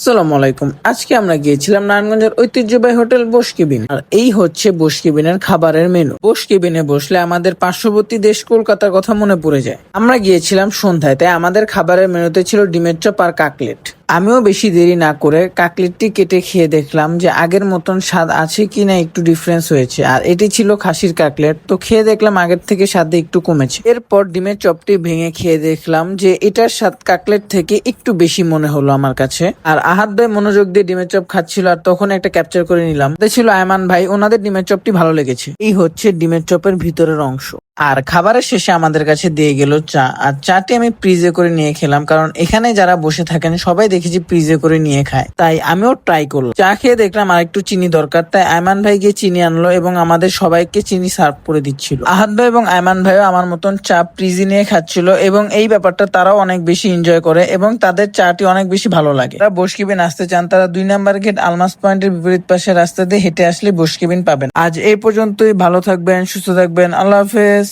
আসসালামু আলাইকুম। আজকে আমরা গিয়েছিলাম নারায়ণগঞ্জের ঐতিহ্যবাহী হোটেল বসকিবিন আর এই হচ্ছে বসকিবিনের খাবারের মেনু। বসকিবিনে বসলে আমাদের পার্শ্ববর্তী দেশ কলকাতার কথা মনে পড়ে যায়। আমরা গিয়েছিলাম সন্ধ্যায়, তাই আমাদের খাবারের মেনুতে ছিল ডিমের চপ আর কাকলেট। আমিও বেশি দেরি না করে কাকলেটটি কেটে খেয়ে দেখলাম যে আগের মতন স্বাদ আছে কি না একটু ডিফারেন্স হয়েছে। আর এটি ছিল খাসির কাকলেট। তো খেয়ে দেখলাম আগের থেকে স্বাদে একটু কমেছে। এরপর ডিমের চপটি ভেঙে খেয়ে দেখলাম যে এটার স্বাদ কাকলেট থেকে একটু বেশি মনে হলো আমার কাছে। আর আহাত ভাই মনোযোগ দিয়ে ডিমের চপ খাচ্ছিল আর তখন একটা ক্যাপচার করে নিলাম। ছিল, আয়মান ভাই, ওনাদের ডিমের চপটি ভালো লেগেছে। এই হচ্ছে ডিমের চপের ভিতরের অংশ। আর খাবারের শেষে আমাদের কাছে দিয়ে গেল চা। আর চাটি আমি ফ্রিজে করে নিয়ে খেলাম, কারণ এখানে যারা বসে থাকেন, সবাই দেখেছি ফ্রিজে করে নিয়ে খায়। তাই আমিও ট্রাই করলাম। চা খেয়ে দেখলাম আর একটু চিনি দরকার, তাই আয়মান ভাই গিয়ে চিনি আনলো এবং আমাদের সবাইকে চিনি সার্ভ করে দিচ্ছিল। আহাত ভাই এবং আয়মান ভাইও আমার মতন চা ফ্রিজে নিয়ে খাচ্ছিল এবং এই ব্যাপারটা তারাও অনেক বেশি এনজয় করে এবং তাদের চাটি অনেক বেশি ভালো লাগে। তারা বসকিবিন আসতে চান, তারা দুই নাম্বার গেট আলমাস পয়েন্টের বিপরীত পাশে রাস্তা দিয়ে হেঁটে আসলে বসকিবিন পাবেন। আজ এই পর্যন্তই, ভালো থাকবেন, সুস্থ থাকবেন, আল্লাহ হাফেজ।